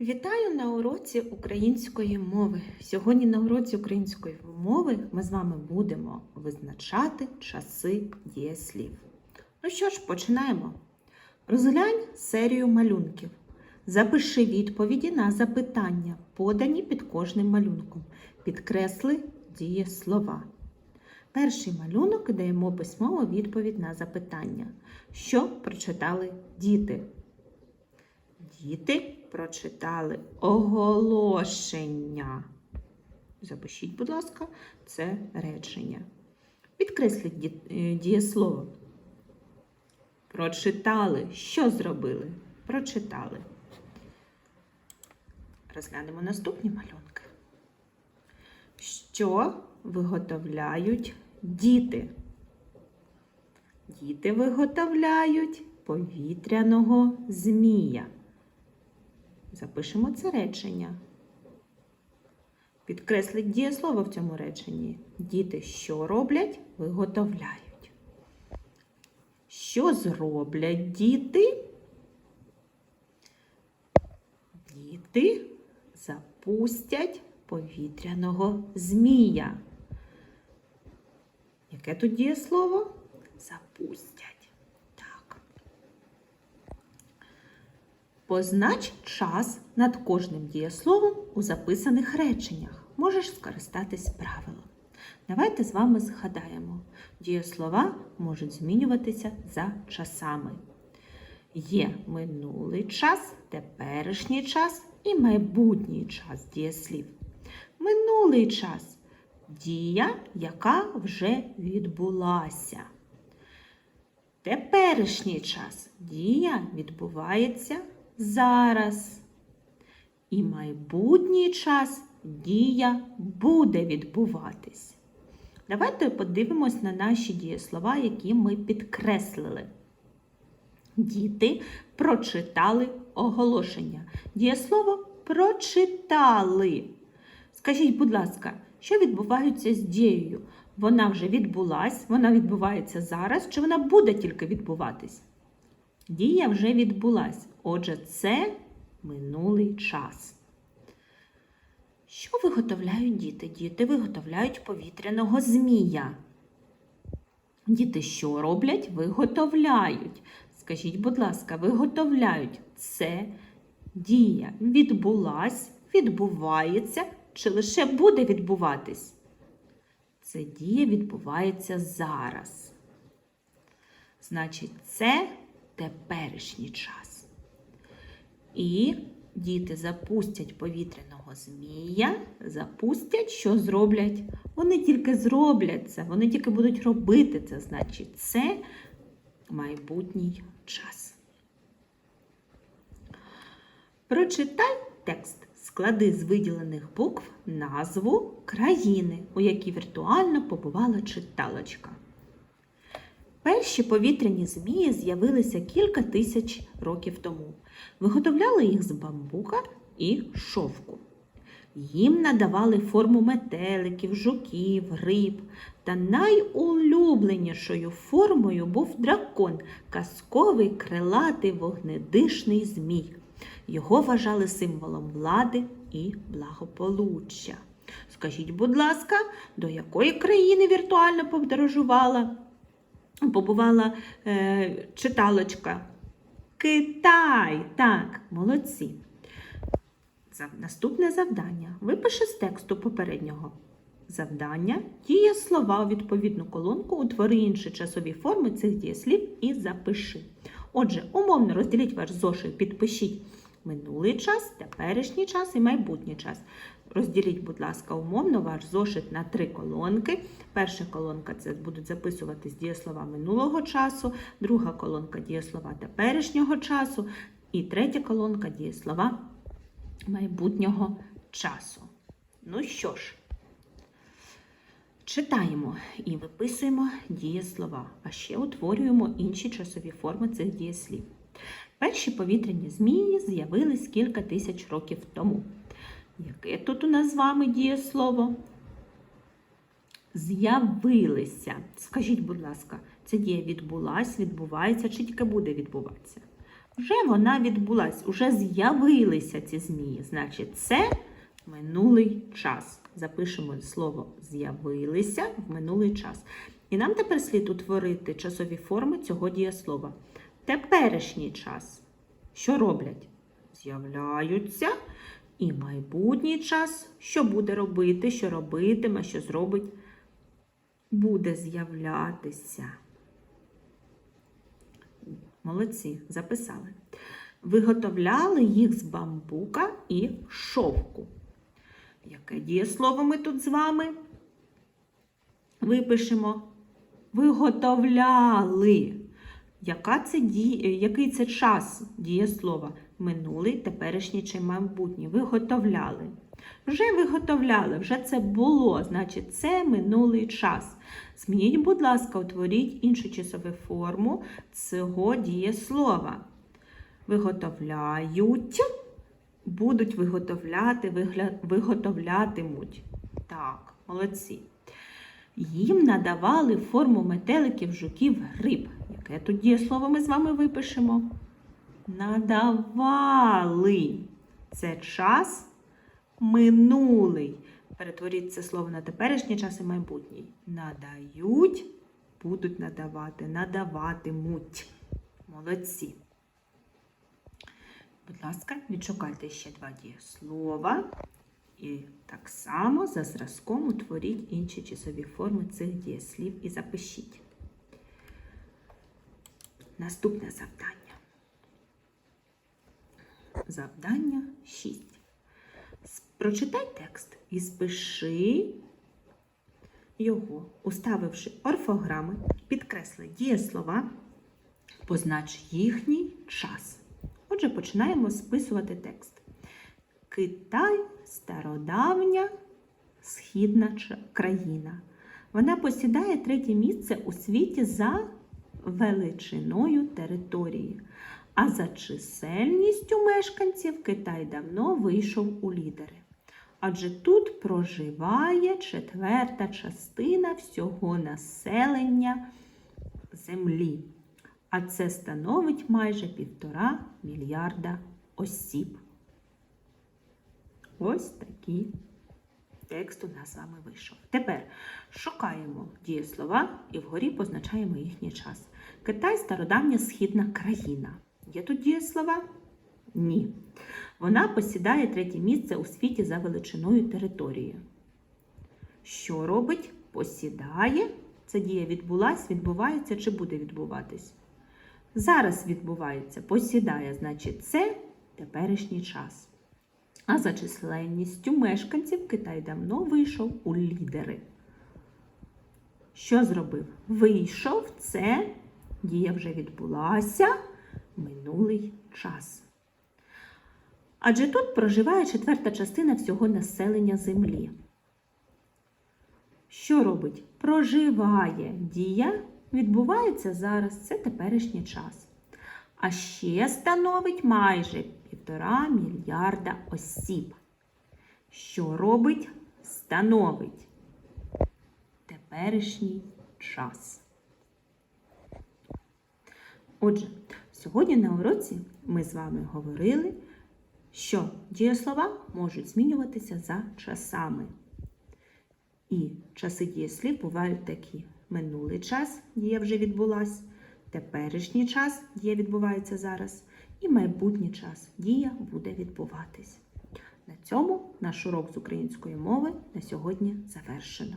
Вітаю на уроці української мови. Сьогодні на уроці української мови ми з вами будемо визначати часи дієслів. Ну що ж, починаємо. Розглянь серію малюнків. Запиши відповіді на запитання, подані під кожним малюнком. Підкресли дієслова. Перший малюнок даємо письмову відповідь на запитання. Що прочитали діти? Діти прочитали оголошення. Запишіть, будь ласка, це речення. Підкресліть е, дієслово. Прочитали. Що зробили? Прочитали. Розглянемо наступні малюнки. Що виготовляють діти? Діти виготовляють повітряного змія. Запишемо це речення. Підкресліть дієслово в цьому реченні. Діти що роблять? Виготовляють. Що зроблять діти? Діти запустять повітряного змія. Яке тут дієслово? Запустять. Так. Познач час над кожним дієсловом у записаних реченнях. Можеш скористатись правилом. Давайте з вами згадаємо. Дієслова можуть змінюватися за часами. Є минулий час, теперішній час і майбутній час дієслів. Минулий час дія, яка вже відбулася. Теперішній час дія відбувається зараз. І майбутній час дія буде відбуватись. Давайте подивимось на наші дієслова, які ми підкреслили. Діти прочитали оголошення. Дієслово прочитали. Скажіть, будь ласка, що відбувається з дією? Вона вже відбулась, вона відбувається зараз, чи вона буде тільки відбуватись? Дія вже відбулась. Отже, це минулий час. Що виготовляють діти? Діти виготовляють повітряного змія. Діти що роблять? Виготовляють. Скажіть, будь ласка, виготовляють це дія відбулась, відбувається чи лише буде відбуватись? Це дія відбувається зараз. Значить, це теперішній час. І діти запустять повітряного змія, запустять, що зроблять? Вони тільки зроблять це, вони тільки будуть робити це. Значить, це майбутній час. Прочитай текст. Склади з виділених букв назву країни, у якій віртуально побувала читалочка. Перші повітряні змії з'явилися кілька тисяч років тому. Виготовляли їх з бамбука і шовку. Їм надавали форму метеликів, жуків, риб. Та найулюбленішою формою був дракон, казковий крилатий вогнедишний змій. Його вважали символом влади і благополуччя. Скажіть, будь ласка, до якої країни віртуально подорожувала? Побувала е, читалочка. Китай. Так, молодці. Наступне завдання. Випиши з тексту попереднього завдання, дієслова у відповідну колонку, утвори інші часові форми цих дієслів і запиши. Отже, умовно розділіть ваш зошит, підпишіть минулий час, теперішній час і майбутній час. Розділіть, будь ласка, умовно ваш зошит на три колонки. Перша колонка це будуть записуватись дієслова минулого часу, друга колонка дієслова теперішнього часу, і третя колонка дієслова майбутнього часу. Ну що ж, читаємо і виписуємо дієслова, а ще утворюємо інші часові форми цих дієслів. Перші повітряні змії з'явились кілька тисяч років тому. Яке тут у нас з вами дієслово? З'явилися. Скажіть, будь ласка, ця дія відбулась, відбувається чи тільки буде відбуватися? Вже вона відбулась, уже з'явилися ці змії. Значить, це минулий час. Запишемо слово з'явилися в минулий час. І нам тепер слід утворити часові форми цього дієслова. Теперішній час. Що роблять? З'являються. І майбутній час, що буде робити, що робитиме, що зробить, буде з'являтися. Молодці, записали. Виготовляли їх з бамбука і шовку. Яке дієслово ми тут з вами випишемо? Виготовляли. Яка це ді... Який це час дієслова? Минулий, теперішній чи майбутній. Виготовляли. Вже виготовляли, вже це було, значить, це минулий час. Змініть, будь ласка, утворіть іншу часову форму цього дієслова. Виготовляють, будуть виготовляти, вигля... виготовлятимуть. Так, молодці. Їм надавали форму метеликів, жуків, гриб. Яке тут дієслово ми з вами випишемо? Надавали. Це час минулий. Перетворіть це слово на теперішній час і майбутній. Надають, будуть надавати, надаватимуть. Молодці. Будь ласка, відшукайте ще два дієслова. І так само за зразком утворіть інші часові форми цих дієслів і запишіть. Наступне завдання. Завдання 6. Прочитай текст і спиши його, уставивши орфограми, підкресли дієслова, познач їхній час. Отже, починаємо списувати текст. Китай стародавня східна країна. Вона посідає третє місце у світі за величиною території. А за чисельністю мешканців Китай давно вийшов у лідери. Адже тут проживає четверта частина всього населення Землі. А це становить майже півтора мільярда осіб. Ось такий текст у нас з вами вийшов. Тепер шукаємо дієслова і вгорі позначаємо їхній час. Китай стародавня східна країна. Є тут дієслова? Ні. Вона посідає третє місце у світі за величиною території. Що робить? Посідає. Ця дія відбулась, відбувається чи буде відбуватись? Зараз відбувається, посідає, значить, це теперішній час. А за численністю мешканців Китай давно вийшов у лідери. Що зробив? Вийшов це, дія вже відбулася минулий час. Адже тут проживає четверта частина всього населення Землі. Що робить? Проживає дія, відбувається зараз, це теперішній час. А ще становить майже півтора мільярда осіб. Що робить? Становить теперішній час. Отже, сьогодні на уроці ми з вами говорили, що дієслова можуть змінюватися за часами. І часи дієслів бувають такі: минулий час дія вже відбулась, теперішній час дія відбувається зараз, і майбутній час дія буде відбуватись. На цьому наш урок з української мови на сьогодні завершено.